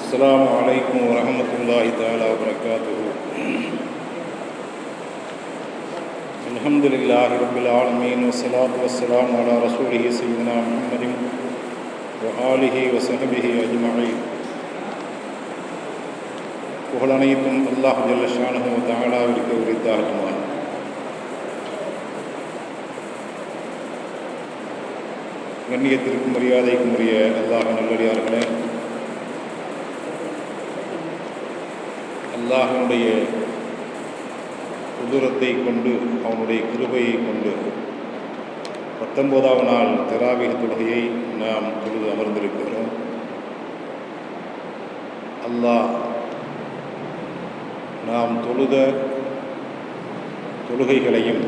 السلام عليكم ورحمة الله تعالى وبركاته الحمد لله رب العالمين والصلاة والسلام على رسوله سيدنا محمد وآله وصحبه أجمعين புகழனைத்தும் அல்லாஹ் ஜல்லஷானு தாலாவிற்கு உரித்தாகட்டுமான் கண்ணியத்திற்கும் மரியாதைக்கும் உரிய அல்லாஹ் நல்லடியார்களே. அல்லாஹனுடைய குதிரத்தை கொண்டு அவனுடைய கிருபையை கொண்டு பத்தொன்பதாவது நாள் தெராவிக தொழுகையை நாம் தொழுது அமர்ந்திருக்கிறோம். அல்லாஹ் நாம் தொழுத தொழுகைகளையும்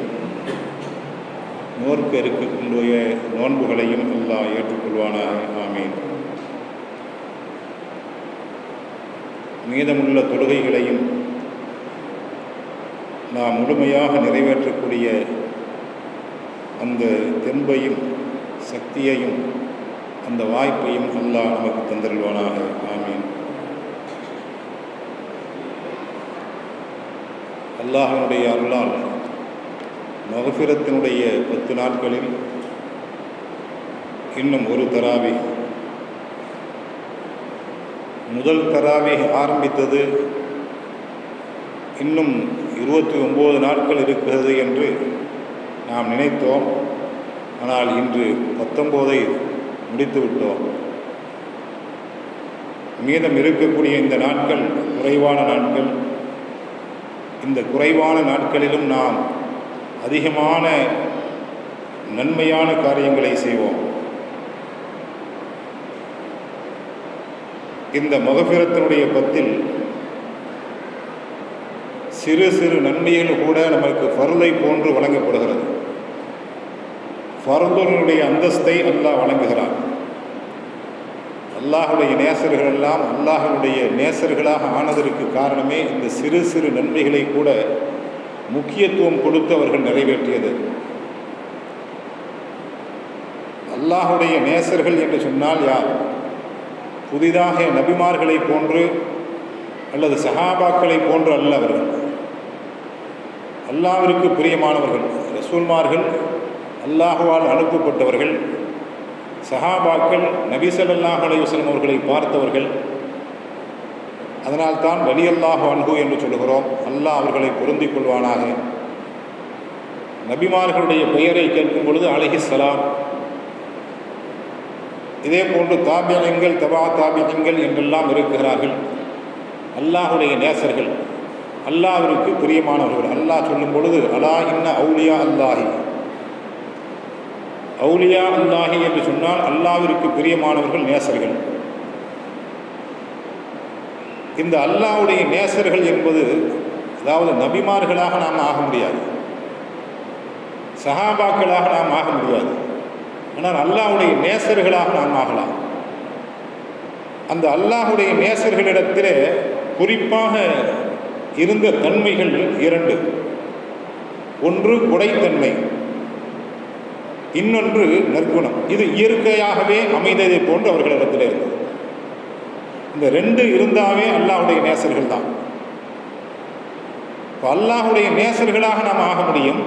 நோர்க்க இருக்கக்கூடிய நோன்புகளையும் எல்லாம் ஏற்றுக்கொள்வானாக. ஆமீன். மீதமுள்ள தொழுகைகளையும் நாம் முழுமையாக நிறைவேற்றக்கூடிய அந்த தெம்பையும் சக்தியையும் அந்த வாய்ப்பையும் அல்லாஹ் நமக்கு தந்திருவானாக ஆமீன். அல்லாஹனுடைய அருளால் மகஃபிரத்தினுடைய பத்து நாட்களில் இன்னும் ஒரு தராவி. முதல் தராவி ஆரம்பித்தது இன்னும் இருபத்தி ஒம்பது நாட்கள் இருக்கிறது என்று நாம் நினைத்தோம். ஆனால் இன்று பத்தொம்போதை முடித்துவிட்டோம் மீதம் இருக்கக்கூடிய இந்த நாட்கள் குறைவான நாட்கள். இந்த குறைவான நாட்களிலும் நாம் அதிகமான நன்மையான காரியங்களை செய்வோம். இந்த மகபிரத்தினுடைய பத்தில் சிறு சிறு நன்மைகள் கூட நமக்கு ஃபருளை போன்று வழங்கப்படுகிறது. ஃபருளுடைய அந்தஸ்தை அல்லாஹ் வழங்குகிறான். அல்லாஹுடைய நேசர்கள் எல்லாம் அல்லாஹனுடைய நேசர்களாக ஆனதற்கு காரணமே இந்த சிறு சிறு நன்மைகளை கூட முக்கியத்துவம் கொடுத்து அவர்கள் நிறைவேற்றியது. அல்லாஹுடைய நேசர்கள் என்று சொன்னால் யார்? புதிதாக நபிமார்களை போன்று அல்லது சஹாபாக்களை போன்று அல்ல அவர்கள். அல்லாவிற்கு பிரியமானவர்கள் ரசூல்மார்கள் அல்லாஹுவால் அனுப்பப்பட்டவர்கள் சஹாபாக்கள் நபிசல்லாஹ் அலையுஸ்லம் அவர்களை பார்த்தவர்கள் அதனால்தான் வலி அல்லாஹ் அன்ஹு என்று சொல்கிறோம் அல்லாஹ் அவர்களை பொருந்திக் கொள்வானாக. நபிமார்களுடைய பெயரை கேட்கும் பொழுது அலஹிஸ்லாம் இதே போன்று தாபியங்கள் தபா தாபியங்கள் என்றெல்லாம் இருக்கிறார்கள். அல்லாஹுடைய நேசர்கள். அல்லாஹிற்கு பிரியமானவர்கள். அல்லாஹ் சொல்லும் பொழுது அலா இன்ன அவுலியா அல்லாஹி? அவுலியா அல்லாஹி என்று சொன்னால் அல்லாவிற்கு பிரியமானவர்கள் நேசர்கள். இந்த அல்லாவுடைய நேசர்கள் என்பது அதாவது நபிமார்களாக நாம் ஆக முடியாது. சஹாபாக்களாக நாம் ஆக முடியாது. ஆனால் அல்லாஹுடைய நேசர்களாக நாம் ஆகலாம். அந்த அல்லாஹுடைய நேசர்களிடத்திலே குறிப்பாக இருந்த தன்மைகள் இரண்டு. ஒன்று கொடைத்தன்மை இன்னொன்று நற்குணம். இது இயற்கையாகவே அமைந்ததை போன்று அவர்களிடத்தில் இருந்தது. இந்த ரெண்டு இருந்தாவே அல்லாஹுடைய நேசர்கள் தான் இப்போ அல்லாஹுடைய நேசர்களாக நாம் ஆக முடியும்.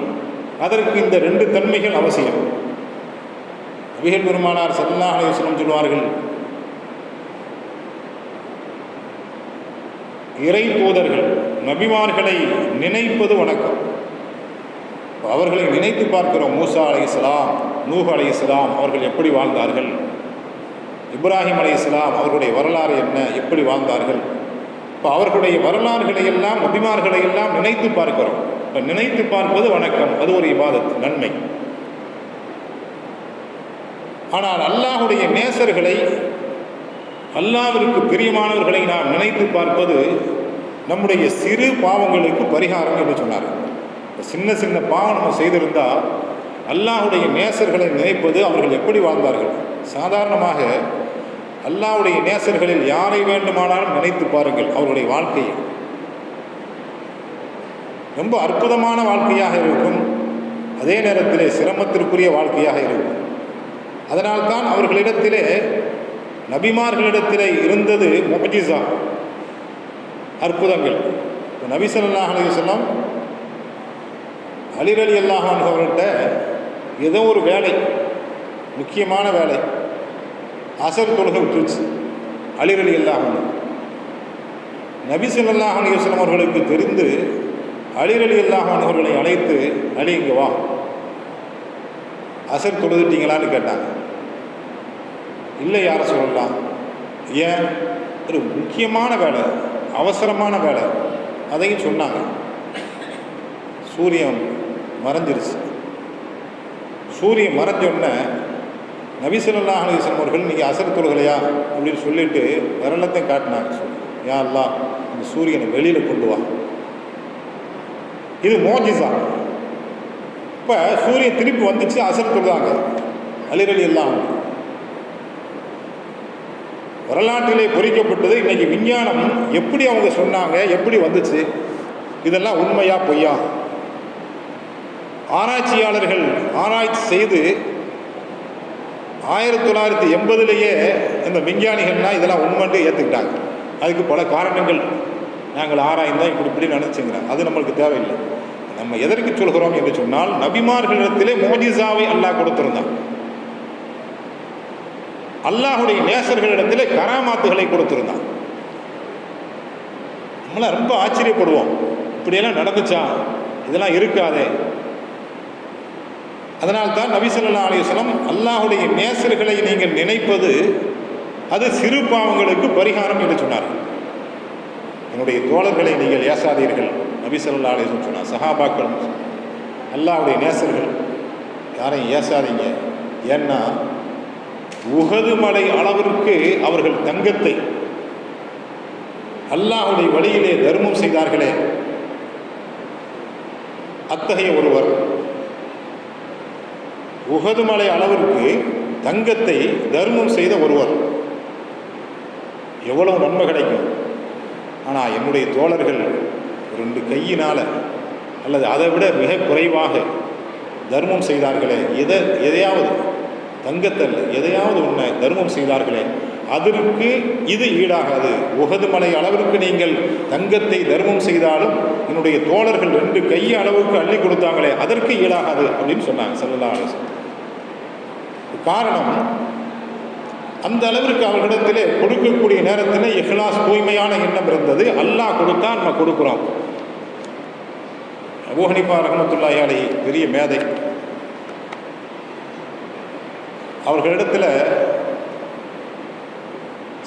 அதற்கு இந்த ரெண்டு தன்மைகள் அவசியம். அபிகள் பெருமானார் சல்லாஹ் அலைவசனம் சொல்வார்கள் இறை தூதர்கள் நபிமார்களை நினைப்பது வணக்கம். அவர்களை நினைத்து பார்க்கிறோம். மூசா அலை இஸ்லாம் நூஹ் அலை இஸ்லாம் அவர்கள் எப்படி வாழ்ந்தார்கள்? இப்ராஹிம் அலி இஸ்லாம் அவர்களுடைய வரலாறு என்ன? எப்படி வாழ்ந்தார்கள்? இப்போ அவர்களுடைய வரலாறுகளை எல்லாம் நபிமார்களை எல்லாம் நினைத்து பார்க்கிறோம். இப்போ நினைத்து பார்ப்பது வணக்கம். அது ஒரு இபாதத் நன்மை. ஆனால் அல்லாஹுடைய நேசர்களை அல்லாவிற்கு பிரியமானவர்களை நாம் நினைத்து பார்ப்பது நம்முடைய சிறு பாவங்களுக்கு பரிகாரம் என்று சொன்னார் சின்ன சின்ன பாவம் நம்ம செய்திருந்தால் அல்லாஹுடைய நேசர்களை நினைப்பது அவர்கள் எப்படி வாழ்ந்தார்கள்? சாதாரணமாக அல்லாவுடைய நேசர்களில் யாரை வேண்டுமானாலும் நினைத்து பாருங்கள் அவருடைய வாழ்க்கையை ரொம்ப அற்புதமான வாழ்க்கையாக இருக்கும். அதே நேரத்திலே சிரமத்திற்குரிய வாழ்க்கையாக இருக்கும். அதனால்தான் அவர்களிடத்திலே நபிமார்களிடத்திலே இருந்தது முபஜிசா அற்புதங்கள். நபிசல்லாஹ் நபி ஸல்லல்லாஹு அலிரலி வஸல்லம் அல்லாஹான் அவர்கிட்ட ஏதோ ஒரு வேலை முக்கியமான வேலை. அசர் தொழுகை விட்டுருச்சு அழிரலி இல்லாமல் அல்லாஹான் நபி ஸல்லல்லாஹு அலைஹி அவர்களுக்கு தெரிந்து அழிரலி இல்லாமல் அவர்களை அழைத்து அழி இங்கே வா. அசர் தொழுதுட்டீங்களான்னு கேட்டாங்க. இல்லை யாரை சொல்லலாம் ஏன்? ஒரு முக்கியமான வேலை அவசரமான வேலை. அதையும் சொன்னாங்க. சூரியன் மறைஞ்சிருச்சு. சூரியன் மறைஞ்சோடனே நபிசல்லா அலிஸ்லாம் அவர்கள் நீங்கள் அசர் தொழுகலையா? அப்படின்னு சொல்லிட்டு விரலத்தையும் காட்டினாங்க சொல்லி யா அல்லா இந்த சூரியனை வெளியில் கொண்டு வா. இது மோஜிசா இப்போ சூரியன் திருப்பி வந்துச்சு அசர் தொழுதாங்க. அலிரலி எல்லாம் வரலாற்றிலே பொறிக்கப்பட்டது இன்றைக்கி விஞ்ஞானம் எப்படி அவங்க சொன்னாங்க எப்படி வந்துச்சு? இதெல்லாம் உண்மையா பொய்யா? ஆராய்ச்சியாளர்கள் ஆராய்ச்சி செய்து ஆயிரத்தி தொள்ளாயிரத்தி எண்பதுலேயே இந்த விஞ்ஞானிகள்லாம் இதெல்லாம் உண்மைன்ட்டு ஏற்றுக்கிட்டாங்க அதுக்கு பல காரணங்கள் நாங்கள் ஆராய்ந்தோம் இப்படி இப்படி நினச்சிங்கிறாங்க. அது நம்மளுக்கு தேவையில்லை. நம்ம எதற்கு சொல்கிறோம் என்று சொன்னால் நபிமார்களிடத்திலே மோஜிசாவை அல்லாஹ் கொடுத்திருந்தான். அல்லாஹுடைய நேசர்களிடத்திலே கராமாத்துகளை கொடுத்திருந்தான். நம்மளாம் ரொம்ப ஆச்சரியப்படுவோம். இப்படியெல்லாம் நடந்துச்சா? இதெல்லாம் இருக்காதே. அதனால்தான் நபிசல்லா ஸல்லல்லாஹு அல்லாஹுடைய நேசர்களை நீங்கள் நினைப்பது அது சிறு பாவங்களுக்கு பரிகாரம் என்று சொன்னார். என்னுடைய தோழர்களை நீங்கள் ஏசாதீர்கள் நபிசல்லா ஸல்லல்லாஹு சொன்னார். சஹாபாக்கள் அல்லாஹுடைய நேசர்கள் யாரையும் ஏசாதீங்க. ஏன்னா உகது மலை அளவிற்கு அவர்கள் தங்கத்தை அல்லாஹுடைய வழியிலே தர்மம் செய்தார்களே. அத்தகைய ஒருவர் உகது மலை அளவிற்கு தங்கத்தை தர்மம் செய்த ஒருவர். எவ்வளவு நன்மை கிடைக்கும். ஆனால் என்னுடைய தோழர்கள் ரெண்டு கையினால் அல்லது அதை விட மிக குறைவாக தர்மம் செய்தார்களே எதை எதையாவது தங்கத்தல் எதையாவது உன்னை தர்மம் செய்தார்களே அதற்கு இது ஈடாகாது. உகது மலை அளவிற்கு நீங்கள் தங்கத்தை தர்மம் செய்தாலும் என்னுடைய தோழர்கள் ரெண்டு கை அளவுக்கு அள்ளி கொடுத்தாங்களே அதற்கு ஈடாகாது அப்படின்னு சொன்னாங்க சல்லல்லா காரணம் அந்த அளவிற்கு அவர்களிடத்திலே கொடுக்கக்கூடிய நேரத்தில் இஹ்லாஸ் தூய்மையான எண்ணம் இருந்தது. அல்லாஹ் கொடுத்தா நம்ம கொடுக்குறோம். அபூ ஹனீஃபா ரஹமத்துல்லாஹி பெரிய மேதை. அவர்களிடத்தில்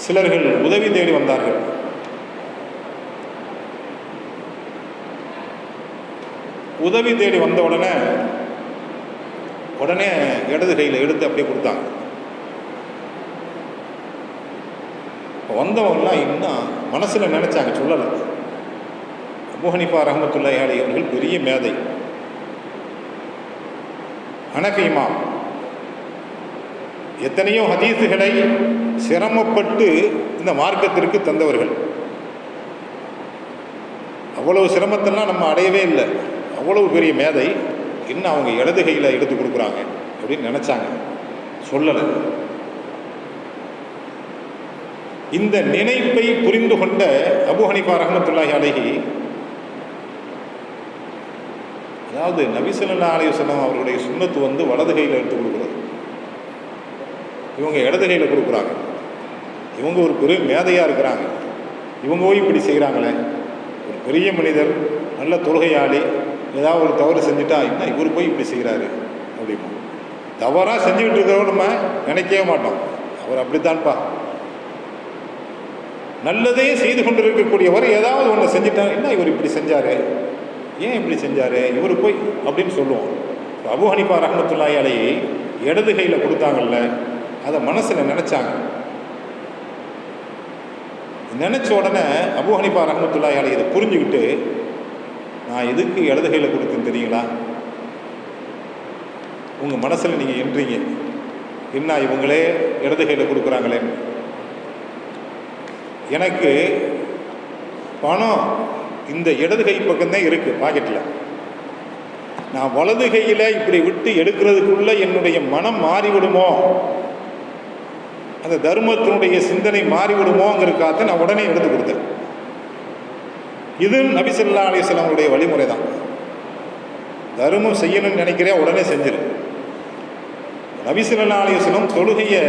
சிலர்கள் உதவி தேடி வந்தார்கள். உதவி தேடி வந்த உடனே உடனே இடது கையில் எடுத்து அப்படியே கொடுத்தாங்க. இப்போ இன்னும் மனசில் நினச்சாங்க சொல்லலை. அபூஹனிஃபா ரஹமத்துல்லாஹி அலி அவர்கள் பெரிய மேதை. ஹனஃபி எத்தனையோ ஹதீஸுகளை சிரமப்பட்டு இந்த மார்க்கத்திற்கு தந்தவர்கள். அவ்வளவு சிரமத்தெல்லாம் நம்ம அடையவே இல்லை. அவ்வளவு பெரிய மேதை. இன்னும் அவங்க இடது கையில் எடுத்து கொடுக்குறாங்க அப்படின்னு நினச்சாங்க. சொல்லலை. இந்த நினைப்பை புரிந்து கொண்ட அபு ஹனிஃபா ரஹமத்துல்லாஹி அலைஹி அதாவது நபிசல்லா அலையுசல்லாம் அவர்களுடைய சுண்ணத்து வந்து வலது கையில் எடுத்து கொடுக்குறது. இவங்க இடது கையில் கொடுக்குறாங்க. இவங்க ஒரு பெரிய மேதையாக இருக்கிறாங்க. இவங்க போய் இப்படி செய்கிறாங்களே ஒரு பெரிய மனிதர் நல்ல தொழுகையாளி ஏதாவது ஒரு தவறு செஞ்சுட்டா என்ன? இவர் போய் இப்படி செய்கிறாரு அப்படிமா. தவறாக செஞ்சுக்கிட்டு இருக்கிறவங்க நம்ம நினைக்கவே மாட்டோம். அவர் அப்படித்தான்ப்பா. நல்லதே செய்து கொண்டு இருக்கக்கூடியவர் ஏதாவது ஒன்று செஞ்சுட்டா என்ன இவர் இப்படி செஞ்சார்? ஏன் இப்படி செஞ்சார்? இவர் போய் அப்படின்னு சொல்லுவோம். அபு ஹனிஃபா ரஹமத்துல்லாய் அலையை இடது கையில் கொடுத்தாங்கல்ல அதை மனசில் நினச்சாங்க. நினச்ச உடனே அபு ஹனிஃபா ரஹமத்துல்லாய் அலை இதை புரிஞ்சுக்கிட்டு நான் எதுக்கு இடது கையில் கொடுத்தேன்னு தெரியுங்களா? உங்கள் மனசில் நீங்கள் என்றீங்க. என்ன இவங்களே இடது கையில் கொடுக்குறாங்களே? எனக்கு பணம் இந்த இடது கை பக்கம்தான் இருக்குது பாக்கெட்டில் நான் வலது கையில் இப்படி விட்டு எடுக்கிறதுக்குள்ள என்னுடைய மனம் மாறிவிடுமோ? அந்த தர்மத்தினுடைய சிந்தனை மாறிவிடுமோங்கிறதுக்காக நான் உடனே எடுத்து கொடுத்தேன். இது நபிசல்லா அலிஸ்லாமுடைய வழிமுறை தான் தர்மம் செய்யணும்னு நினைக்கிறே உடனே செஞ்சிரு. நபிசல்லா அலிஸ்லம் தொழுகையை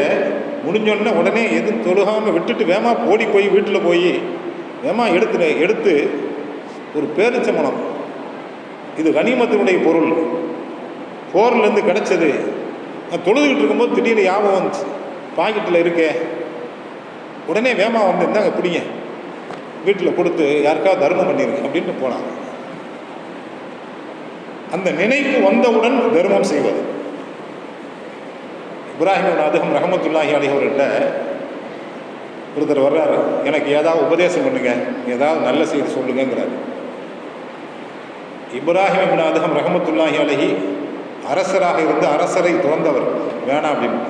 முடிஞ்சோடனே உடனே எதுவும் தொழுகாமல் விட்டுட்டு வேமா ஓடி போய் வீட்டில் போய் வேமா எடுத்து எடுத்து ஒரு பேரிச்சம்பளம் இது கனிமத்தினுடைய பொருள். போர்லேருந்து கிடச்சது. நான் தொழுதுகிட்டு இருக்கும்போது திடீர்னு ஞாபகம் வந்துச்சு. பாக்கெட்டில் இருக்கே. உடனே வேமா வந்து இருந்தாங்க பிடிங்க வீட்டில் கொடுத்து யாருக்காவது தர்மம் பண்ணிருங்க அப்படின்ட்டு போனாங்க. அந்த நினைப்பு வந்தவுடன் தர்மம் செய்வது. இப்ராஹிம் அதுகம் ரஹமத்துல்லாஹி அலிஹவர்கிட்ட ஒருத்தர் வர்றாரு எனக்கு ஏதாவது உபதேசம் பண்ணுங்க ஏதாவது நல்ல செய்தி சொல்லுங்கிறாரு இப்ராஹிம் இபின் அதுகம் ரஹமத்துல்லாஹி அலஹி அரசராக இருந்து அரசரை துறந்தவர். வேணாம் அப்படின்னு.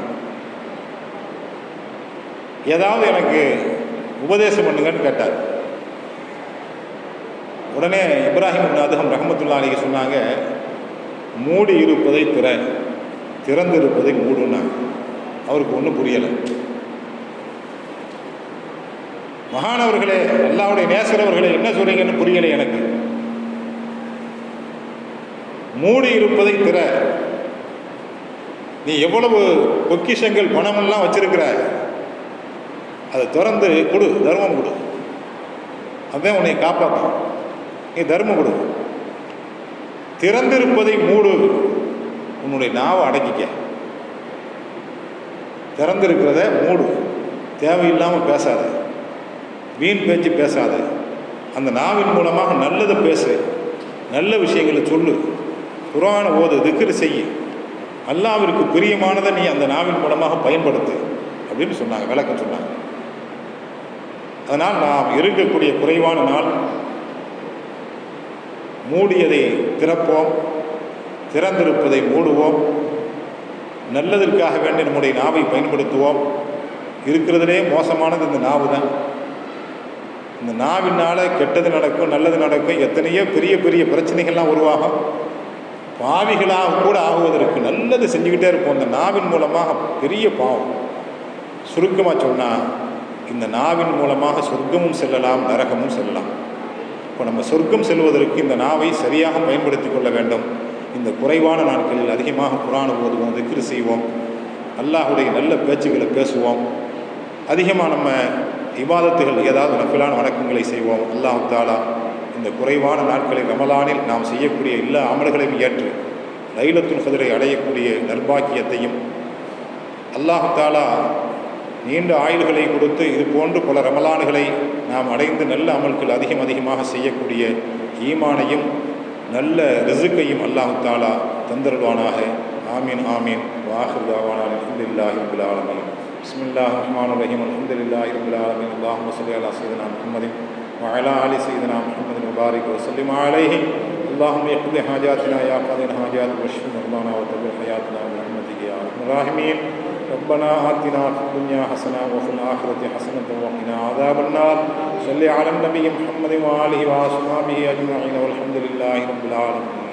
ஏதாவது எனக்கு உபதேசம் பண்ணுங்கன்னு கேட்டார். உடனே இப்ராஹிம் இபின் அதுகம் ரஹமத்துல்லா சொன்னாங்க மூடி இருப்பதை திற திறந்து இருப்பதை மூடுனாங்க அவருக்கு ஒன்றும் புரியலை. மகானவர்களே அல்லாவுடைய நேசரவர்களே என்ன சொல்றீங்கன்னு புரியலை எனக்கு. மூடி இருப்பதை திற. நீ எவ்வளவு பொக்கிஷங்கள் பணமெல்லாம் வச்சிருக்கிற அதை திறந்து கொடு தர்மம் கொடு. அதான் உன்னை காப்பாற்றும் நீ தர்மம் கொடு. திறந்திருப்பதை மூடு. உன்னுடைய நாவை அடக்கிக்க. திறந்திருக்கிறத மூடு. தேவையில்லாமல் பேசாத. வீண் பேச்சு பேசாத. அந்த நாவின் மூலமாக நல்லதை பேசு. நல்ல விஷயங்களை சொல்லு. குரான ஓது திக்ரு செய்ய. அல்லாவிற்கு பிரியமானதை நீ அந்த நாவின் மூலமாக பயன்படுத்து. அப்படின்னு சொன்னாங்க விளக்கம் சொன்னாங்க. அதனால் நாம் இருக்கக்கூடிய குறைவான நாள் மூடியதை திறப்போம் திறந்திருப்பதை மூடுவோம். நல்லதற்காக வேண்டி நம்முடைய நாவை பயன்படுத்துவோம். இருக்கிறதுலே மோசமானது இந்த நாவு தான். இந்த நாவினால் கெட்டது நடக்கும் நல்லது நடக்கும் எத்தனையோ பெரிய பெரிய பிரச்சனைகள்லாம் உருவாகும். பாவிகளாக கூட ஆகுவதற்கு நல்லது செஞ்சுக்கிட்டே இருப்போம். இந்த நாவின் மூலமாக பெரிய பாவம். சுருக்கமாக சொன்னால் இந்த நாவின் மூலமாக சொர்க்கமும் செல்லலாம் நரகமும் செல்லலாம். இப்போ நம்ம சொர்க்கம் செல்வதற்கு இந்த நாவை சரியாக பயன்படுத்தி கொள்ள வேண்டும். இந்த குறைவான நாட்களில் அதிகமாக குரான ஓதுவோம் திக்ரு செய்வோம். அல்லாஹுடைய நல்ல பேச்சுகளை பேசுவோம். அதிகமாக நம்ம இபாதத்துகள் ஏதாவது நப்பிலான வணக்கங்களை செய்வோம். அல்லாஹ் தாலா இந்த குறைவான நாட்களில் ரமலானில் நாம் செய்யக்கூடிய எல்லா அமல்களையும் ஏற்று லைலத்துல் கதிரை அடையக்கூடிய நர்பாக்கியத்தையும் அல்லாஹு தாலா நீண்ட ஆயுள்களை கொடுத்து இது போன்று பல ரமலான்களை நாம் அடைந்து நல்ல அமல்கள் அதிகம் அதிகமாக செய்யக்கூடிய ஈமானையும் நல்ல ரிசுக்கையும் அல்லாஹு தாலா தந்தருள்வானாக ஆமீன் ஆமீன் வாஹிர் தாவானான் அல்ஹம்துலில்லாஹி ரப்பில் ஆலமீன் பிஸ்மில்லாஹிர் ரஹ்மானிர் ரஹீம் அல்ஹம்துலில்லாஹி ரப்பில் ஆலமீன் அல்லாஹும்ம ஸல்லி அலா சய்யிதினா முஹம்மதின் وعلى آل سيدنا محمد وبارك وسلم عليه اللهم اقض حاجاتنا يا قاضي الحاجات واشف مرضانا وتبر حياتنا برحمتك يا ارحم الراحمين ربنا آتنا في الدنيا حسنة وفي الآخرة حسنة وقنا عذاب النار. صل على النبي محمد وآله وأصحابه أجمعين والحمد لله رب العالمين.